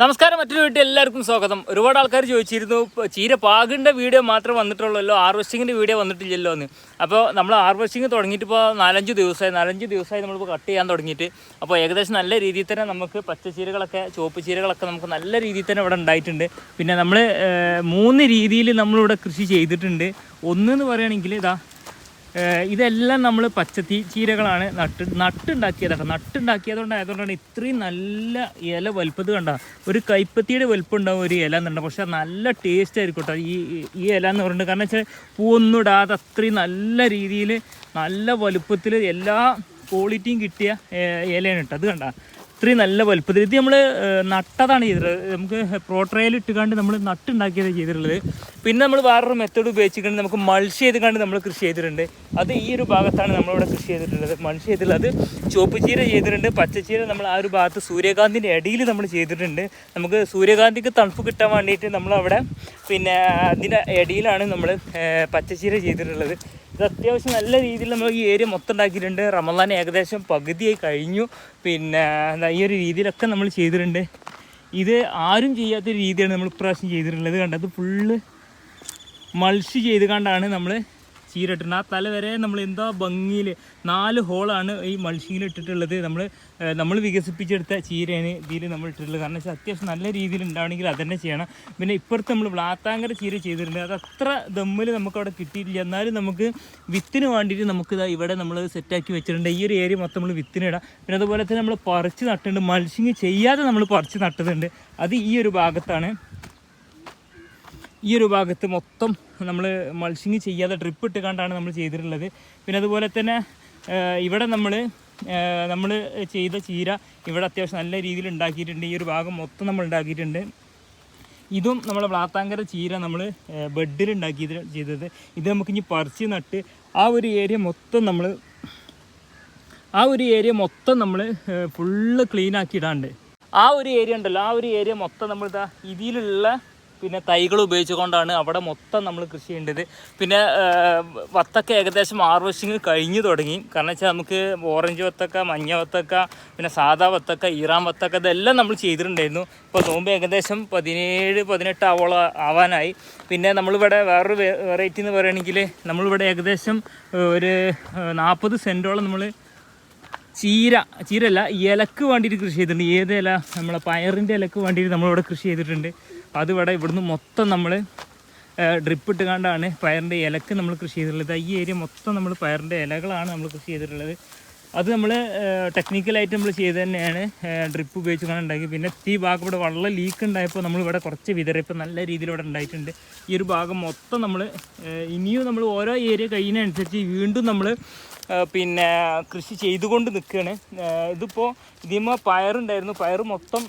നമസ്കാരം മറ്റൊരു വീട്ടിൽ എല്ലാവർക്കും സ്വാഗതം. ഒരുപാട് ആൾക്കാർ ചോദിച്ചിരുന്നു ചീര പാകിന്റെ വീഡിയോ മാത്രമേ വന്നിട്ടുള്ളല്ലോ ഹാർവെസ്റ്റിങ്ങിന്റെ വീഡിയോ വന്നിട്ടില്ലല്ലോ എന്ന്. അപ്പോൾ നമ്മൾ ഹാർവെസ്റ്റിംഗ് തുടങ്ങിയിട്ട് ഇപ്പോൾ നാലഞ്ച് ദിവസമായി നാലഞ്ച് ദിവസമായി നമ്മളിപ്പോൾ കട്ട് ചെയ്യാൻ തുടങ്ങിയിട്ട്. അപ്പോൾ ഏകദേശം നല്ല രീതിയിൽ തന്നെ നമുക്ക് പച്ച പച്ചച്ചീരകളൊക്കെ ചുവപ്പ് ചീരകളൊക്കെ നമുക്ക് നല്ല രീതിയിൽ തന്നെ ഇവിടെ ഉണ്ടായിട്ടുണ്ട്. പിന്നെ നമ്മൾ മൂന്ന് രീതിയിൽ നമ്മളിവിടെ കൃഷി ചെയ്തിട്ടുണ്ട്. ഒന്ന് എന്ന് പറയുകയാണെങ്കിൽ ഇതാ ഇതെല്ലാം നമ്മൾ പച്ചത്തി ചീരകളാണ് നട്ട് നട്ടുണ്ടാക്കിയതാണ് നട്ടുണ്ടാക്കിയതുകൊണ്ട് ആയതുകൊണ്ടാണ് ഇത്രയും നല്ല ഇല വലുപ്പത് കണ്ട. ഒരു കൈപ്പത്തിയുടെ വലുപ്പം ഉണ്ടാവും ഒരു ഇല എന്നുണ്ട്. പക്ഷേ നല്ല ടേസ്റ്റ് ആയിരിക്കും കേട്ടോ. ഈ ഈ ഇല എന്ന് പറയുന്നത് കാരണം വെച്ചാൽ പൂവൊന്നും ഇടാതെ അത്രയും നല്ല രീതിയിൽ നല്ല വലുപ്പത്തിൽ എല്ലാ ക്വാളിറ്റിയും കിട്ടിയ ഇലയാണ് കേട്ടോ. അത് കണ്ട. ഇത്രയും നല്ല വലുപ്പത്തിൽ ഇത് നമ്മൾ നട്ടതാണ് ചെയ്തിട്ടുള്ളത് നമുക്ക് പ്രോട്രയിൽ ഇട്ടുകൊണ്ട് നമ്മൾ നട്ടുണ്ടാക്കിയത് ചെയ്തിട്ടുള്ളത്. പിന്നെ നമ്മൾ വേറൊരു മെത്തേഡ് ഉപയോഗിച്ചിട്ടുണ്ട്. നമുക്ക് മൾഷ് ചെയ്ത് കണ്ട് നമ്മൾ കൃഷി ചെയ്തിട്ടുണ്ട്. അത് ഈ ഒരു ഭാഗത്താണ് നമ്മളിവിടെ കൃഷി ചെയ്തിട്ടുള്ളത്. മൾഷ് ചെയ്തിട്ടുള്ളത് ചുവപ്പ് ചീര ചെയ്തിട്ടുണ്ട്. പച്ചച്ചീര നമ്മൾ ആ ഒരു ഭാഗത്ത് സൂര്യകാന്തിന്റെ ഇടയിൽ നമ്മൾ ചെയ്തിട്ടുണ്ട്. നമുക്ക് സൂര്യകാന്തിക്ക് തണുപ്പ് കിട്ടാൻ വേണ്ടിയിട്ട് നമ്മളവിടെ പിന്നെ അതിന്റെ ഇടയിലാണ് നമ്മൾ പച്ചച്ചീര ചെയ്തിട്ടുള്ളത്. ഇത് അത്യാവശ്യം നല്ല രീതിയിൽ നമ്മൾ ഈ ഏരിയ മൊത്തം ഉണ്ടാക്കിയിട്ടുണ്ട്. റമദാൻ ഏകദേശം പകുതിയായി കഴിഞ്ഞു. പിന്നെ ഈ ഒരു രീതിയിലൊക്കെ നമ്മൾ ചെയ്തിട്ടുണ്ട്. ഇത് ആരും ചെയ്യാത്ത രീതിയാണ് നമ്മൾ ഇപ്രാവശ്യം ചെയ്തിട്ടുള്ളത്. കണ്ടത് ഫുള്ള് മൾച്ച് ചെയ്ത് കണ്ടാണ് നമ്മൾ ചീരട്ടുണ്ട് ആ തല വരെ നമ്മൾ എന്താ ഭംഗിയിൽ നാല് ഹോളാണ് ഈ മൾഷിങ്ങിൽ ഇട്ടിട്ടുള്ളത്. നമ്മൾ നമ്മൾ വികസിപ്പിച്ചെടുത്ത ചീരയാണ് ഇതിൽ നമ്മൾ ഇട്ടിട്ടുള്ളത്. കാരണം വെച്ചാൽ അത്യാവശ്യം നല്ല രീതിയിൽ ഉണ്ടാവണമെങ്കിൽ അതന്നെ തന്നെ ചെയ്യണം. പിന്നെ ഇപ്പുറത്ത് നമ്മൾ വ്ളാത്താങ്കര ചീര ചെയ്തിട്ടുണ്ട്. അത് അത്ര ദമ്മിൽ നമുക്ക് അവിടെ കിട്ടിയിട്ടില്ല. എന്നാലും നമുക്ക് വിത്തിന് വേണ്ടിയിട്ട് നമുക്ക് ഇവിടെ നമ്മൾ സെറ്റാക്കി വെച്ചിട്ടുണ്ട്. ഈ ഒരു ഏരിയ മൊത്തം നമ്മൾ വിത്തിനിടാം പിന്നെ അതുപോലെ തന്നെ നമ്മൾ പറിച്ച് നട്ടിട്ടുണ്ട്. മൾഷിങ് ചെയ്യാതെ നമ്മൾ പറിച്ച് നട്ടതുണ്ട്. അത് ഈ ഒരു ഭാഗത്താണ്. ഈ ഒരു ഭാഗത്ത് മൊത്തം നമ്മൾ മൾച്ചിങ് ചെയ്യാതെ ഡ്രിപ്പ് ഇട്ട് കണ്ടാണ് നമ്മൾ ചെയ്തിട്ടുള്ളത്. പിന്നെ അതുപോലെ തന്നെ ഇവിടെ നമ്മൾ നമ്മൾ ചെയ്ത ചീര ഇവിടെ അത്യാവശ്യം നല്ല രീതിയിൽ ഉണ്ടാക്കിയിട്ടുണ്ട്. ഈ ഒരു ഭാഗം മൊത്തം നമ്മൾ ഉണ്ടാക്കിയിട്ടുണ്ട്. ഇതും നമ്മൾ വ്ളാത്താങ്കര ചീര നമ്മൾ ബെഡിൽ ഉണ്ടാക്കി ചെയ്തത്. ഇത് നമുക്ക് ഇനി പറിച്ച് നട്ട് ആ ഒരു ഏരിയ മൊത്തം നമ്മൾ ആ ഒരു ഏരിയ മൊത്തം നമ്മൾ ഫുള്ള് ക്ലീൻ ആക്കി ഇടാണ്ട് ആ ഒരു ഏരിയ ഉണ്ടല്ലോ ആ ഒരു ഏരിയ മൊത്തം നമ്മൾ ഇതാ ഇതിലുള്ള പിന്നെ തൈകൾ ഉപയോഗിച്ചുകൊണ്ടാണ് അവിടെ മൊത്തം നമ്മൾ കൃഷി ചെയ്യേണ്ടത്. പിന്നെ വത്തക്ക ഏകദേശം ഹാർവെസ്റ്റിങ് കഴിഞ്ഞു തുടങ്ങി. കാരണം വെച്ചാൽ നമുക്ക് ഓറഞ്ച് വത്തക്ക മഞ്ഞ വത്തക്ക പിന്നെ സാധാ വത്തക്ക ഈറാൻ വത്തക്ക ഇതെല്ലാം നമ്മൾ ചെയ്തിട്ടുണ്ടായിരുന്നു. ഇപ്പോൾ നോമ്പ് ഏകദേശം പതിനേഴ് പതിനെട്ട് ആവോളം ആവാനായി. പിന്നെ നമ്മളിവിടെ വേറൊരു വെറൈറ്റി എന്ന് പറയുകയാണെങ്കിൽ നമ്മളിവിടെ ഏകദേശം ഒരു നാൽപ്പത് സെന്റോളം നമ്മൾ ചീര ചീരല്ല ഇലക്ക് വേണ്ടിയിട്ട് കൃഷി ചെയ്തിട്ടുണ്ട്. ഏത് ഇല? നമ്മളെ പയറിന്റെ ഇലക്ക് വേണ്ടിയിട്ട് നമ്മളിവിടെ കൃഷി ചെയ്തിട്ടുണ്ട്. അത് ഇവിടെ ഇവിടുന്ന് മൊത്തം നമ്മൾ ഡ്രിപ്പ് ഇട്ട് കണ്ടാണ് പയറിന്റെ ഇലക്ക് നമ്മൾ കൃഷി ചെയ്തിട്ടുള്ളത്. ഈ ഏരിയ മൊത്തം നമ്മൾ പയറിന്റെ ഇലകളാണ് നമ്മൾ കൃഷി ചെയ്തിട്ടുള്ളത്. അത് നമ്മൾ ടെക്നിക്കലായിട്ട് നമ്മൾ ചെയ്ത് തന്നെയാണ് ഡ്രിപ്പ് ഉപയോഗിച്ച് കാണാൻ ഉണ്ടാക്കി പിന്നെ ഈ ഭാഗം ഇവിടെ വെള്ളം ലീക്ക് ഉണ്ടായപ്പോൾ നമ്മളിവിടെ കുറച്ച് വിതറിയപ്പോൾ നല്ല രീതിയിൽ ഇവിടെ ഉണ്ടായിട്ടുണ്ട്. ഈ ഒരു ഭാഗം മൊത്തം നമ്മൾ ഇനിയും നമ്മൾ ഓരോ ഏരിയ കഴിയുന്നതനുസരിച്ച് വീണ്ടും നമ്മൾ പിന്നെ കൃഷി ചെയ്തുകൊണ്ട് നിൽക്കുകയാണ് ഇതിപ്പോൾ ഇതിമ പയറുണ്ടായിരുന്നു. പയർ മൊത്തം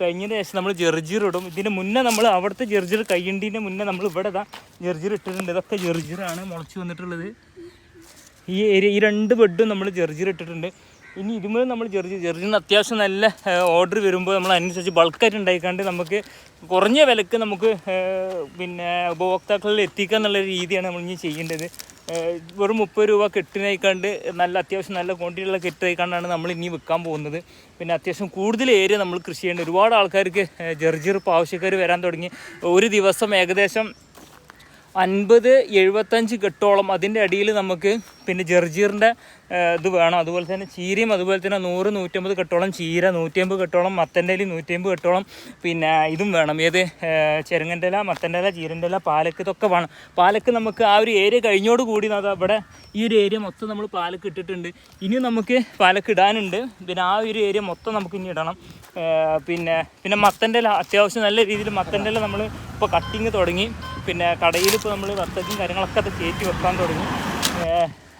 കഴിഞ്ഞതിന് ശേഷം നമ്മൾ ജെർജീർ ഇടും. ഇതിന് മുന്നേ നമ്മൾ അവിടുത്തെ ജെർജീർ കയ്യണ്ടീന്റെ മുന്നേ നമ്മൾ ഇവിടെ ഇതാ ജെർജീർ ഇട്ടിട്ടുണ്ട്. ഇതൊക്കെ ജെർജീറാണ് മുളച്ച് വന്നിട്ടുള്ളത്. ഈ ഏരിയ ഈ രണ്ട് ബെഡും നമ്മൾ ജെർജിർ ഇട്ടിട്ടുണ്ട്. ഇനി ഇതുമ്പോൾ നമ്മൾ ജെർജി ജെർജിന് അത്യാവശ്യം നല്ല ഓർഡർ വരുമ്പോൾ നമ്മൾ അതിനനുസരിച്ച് ബൾക്കായിട്ട് ഉണ്ടായിക്കാണ്ട് നമുക്ക് കുറഞ്ഞ വിലക്ക് നമുക്ക് പിന്നെ ഉപഭോക്താക്കളിൽ എത്തിക്കുക എന്നുള്ള രീതിയാണ് നമ്മൾ ഇനി ചെയ്യേണ്ടത്. വെറും മുപ്പത് രൂപ കെട്ടിനായിക്കാണ്ട് നല്ല അത്യാവശ്യം നല്ല ക്വാണ്ടിറ്റിയുള്ള കെട്ടായിക്കാണ്ടാണ് നമ്മൾ ഇനി വിൽക്കാൻ പോകുന്നത്. പിന്നെ അത്യാവശ്യം കൂടുതൽ ഏരിയ നമ്മൾ കൃഷി ചെയ്യേണ്ട ഒരുപാട് ആൾക്കാർക്ക് ജെർജിർ ആവശ്യക്കാർ വരാൻ തുടങ്ങി. ഒരു ദിവസം ഏകദേശം അൻപത് എഴുപത്തഞ്ച് കെട്ടോളം അതിന്റെ അടിയിൽ നമുക്ക് പിന്നെ ജെർജീറിന്റെ ഇത് വേണം. അതുപോലെ തന്നെ ചീരയും അതുപോലെ തന്നെ നൂറ് നൂറ്റമ്പത് കെട്ടോളം ചീര നൂറ്റിയമ്പത് കെട്ടോളം മത്തന്റെ ഇല കെട്ടോളം പിന്നെ ഇതും വേണം. ഏത്? ചെറുങ്ങന്റെ ഇല മത്തന്റെ ഇല ചീരന്റെ ഇല പാലക്ക് ഇതൊക്കെ വേണം. പാലക്ക് നമുക്ക് ആ ഒരു ഏരിയ കഴിഞ്ഞോട് കൂടി അത് അവിടെ ഈ ഒരു ഏരിയ മൊത്തം നമ്മൾ പാലക്ക് ഇട്ടിട്ടുണ്ട്. ഇനി നമുക്ക് പാലക്ക് ഇടാനുണ്ട്. പിന്നെ ആ ഒരു ഏരിയ മൊത്തം നമുക്ക് ഇനി ഇടണം. പിന്നെ പിന്നെ മത്തന്റെ ഇല അത്യാവശ്യം നല്ല രീതിയിൽ മത്തന്റെ ഇല നമ്മൾ ഇപ്പോൾ കട്ടിങ് തുടങ്ങി. പിന്നെ കടയിൽ ഇപ്പോൾ നമ്മൾ വർത്തക്കും കാര്യങ്ങളൊക്കെ അത് കയറ്റി വെക്കാൻ തുടങ്ങി.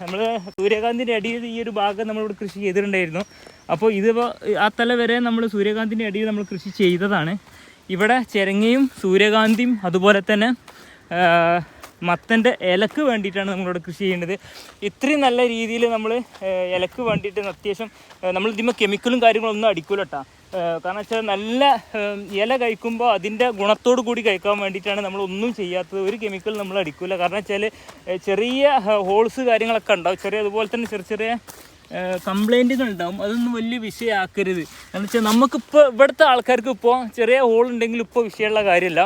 നമ്മൾ സൂര്യകാന്തിന്റെ അടിയിൽ ഈ ഒരു ഭാഗം നമ്മളിവിടെ കൃഷി ചെയ്തിട്ടുണ്ടായിരുന്നു. അപ്പോൾ ഇതിപ്പോൾ ആ തല വരെ നമ്മൾ സൂര്യകാന്തിന്റെ അടിയിൽ നമ്മൾ കൃഷി ചെയ്തതാണ്. ഇവിടെ ചിരങ്ങയും സൂര്യകാന്തിയും അതുപോലെ തന്നെ മത്തന്റെ ഇലക്ക് വേണ്ടിയിട്ടാണ് നമ്മളിവിടെ കൃഷി ചെയ്യേണ്ടത് ഇത്രയും നല്ല രീതിയിൽ നമ്മൾ ഇലക്ക് വേണ്ടിയിട്ട് അത്യാവശ്യം നമ്മൾ ഇതിന്മേൽ കെമിക്കലും കാര്യങ്ങളൊന്നും അടിക്കൂലട്ടാ. കാരണം വെച്ചാൽ നല്ല ഇല കഴിക്കുമ്പോൾ അതിന്റെ ഗുണത്തോടു കൂടി കഴിക്കാൻ വേണ്ടിയിട്ടാണ് നമ്മൾ ഒന്നും ചെയ്യാത്തത്. ഒരു കെമിക്കൽ നമ്മൾ അടിക്കില്ല കാരണം വെച്ചാൽ ചെറിയ ഹോൾസ് കാര്യങ്ങളൊക്കെ ഉണ്ടാവും. ചെറിയ അതുപോലെ തന്നെ ചെറിയ ചെറിയ കംപ്ലൈന്റുകൾ ഉണ്ടാവും. അതൊന്നും വലിയ വിഷയമാക്കരുത് എന്ന് വെച്ചാൽ നമുക്കിപ്പോൾ ഇവിടുത്തെ ആൾക്കാർക്ക് ഇപ്പോൾ ചെറിയ ഹോൾ ഉണ്ടെങ്കിൽ ഇപ്പോൾ വിഷയമുള്ള കാര്യമില്ല.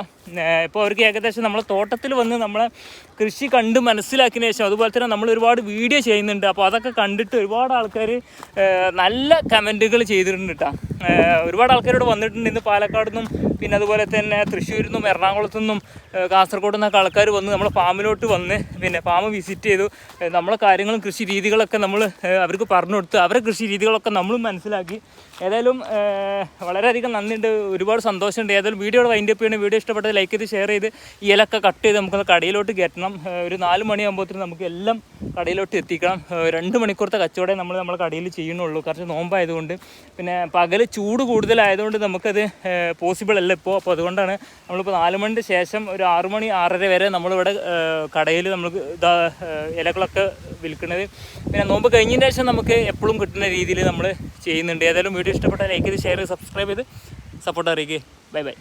ഇപ്പോൾ അവർക്ക് ഏകദേശം നമ്മളെ തോട്ടത്തിൽ വന്ന് നമ്മളെ കൃഷി കണ്ട് മനസ്സിലാക്കിയതിന് ശേഷം അതുപോലെ തന്നെ നമ്മൾ ഒരുപാട് വീഡിയോ ചെയ്യുന്നുണ്ട്. അപ്പോൾ അതൊക്കെ കണ്ടിട്ട് ഒരുപാട് ആൾക്കാർ നല്ല കമന്റുകൾ ചെയ്തിട്ടുണ്ട് കേട്ടോ ഒരുപാട് ആൾക്കാരോട് വന്നിട്ടുണ്ട്. ഇന്ന് പാലക്കാട് നിന്നും പിന്നെ അതുപോലെ തന്നെ തൃശ്ശൂരിൽ നിന്നും എറണാകുളത്തു നിന്നും കാസർഗോഡ് നിന്നൊക്കെ ആൾക്കാർ വന്ന് നമ്മളെ ഫാമിലോട്ട് വന്ന് പിന്നെ ഫാം വിസിറ്റ് ചെയ്തു. നമ്മളെ കാര്യങ്ങളും കൃഷി രീതികളൊക്കെ നമ്മൾ അവർക്ക് പറഞ്ഞു കൊടുത്ത് അവരുടെ കൃഷി രീതികളൊക്കെ നമ്മളും മനസ്സിലാക്കി. ഏതായാലും വളരെയധികം നന്ദിയുണ്ട്. ഒരുപാട് സന്തോഷമുണ്ട്. ഏതായാലും വീഡിയോ വൈൻഡ് അപ്പ് ചെയ്യണം. വീഡിയോ ഇഷ്ടപ്പെട്ടത് ലൈക്ക് ചെയ്ത് ഷെയർ ചെയ്ത് ഇലൊക്കെ കട്ട് ചെയ്ത് നമുക്കൊന്ന് കടയിലോട്ട് കയറ്റണം. ഒരു നാല് മണിയാകുമ്പോഴത്തേനും നമുക്ക് എല്ലാം കടയിലോട്ട് എത്തിക്കണം. രണ്ട് മണിക്കൂറത്തെ കച്ചവടം നമ്മൾ നമ്മളെ കടയിൽ ചെയ്യണുള്ളൂ കുറച്ച് നോമ്പായതുകൊണ്ട്. പിന്നെ പകൽ ചൂട് കൂടുതലായതുകൊണ്ട് നമുക്കത് പോസിബിൾ അല്ല ഇപ്പോൾ. അപ്പോൾ അതുകൊണ്ടാണ് നമ്മളിപ്പോൾ നാല് മണിന്റെ ശേഷം ഒരു ആറ് മണി ആറര വരെ നമ്മളിവിടെ കടയിൽ നമുക്ക് ഇതാ ഇലകളൊക്കെ വിൽക്കുന്നത്. പിന്നെ നോമ്പ് കഴിഞ്ഞതിന് ശേഷം നമുക്ക് എപ്പോഴും കിട്ടുന്ന രീതിയിൽ നമ്മൾ ചെയ്യുന്നുണ്ട്. ഏതായാലും വീഡിയോ ഇഷ്ടപ്പെട്ടാൽ ലൈക്ക് ചെയ്ത് ഷെയർ ചെയ്ത് സബ്സ്ക്രൈബ് ചെയ്ത് സപ്പോർട്ട് അറിയിക്കുക ബൈ ബൈ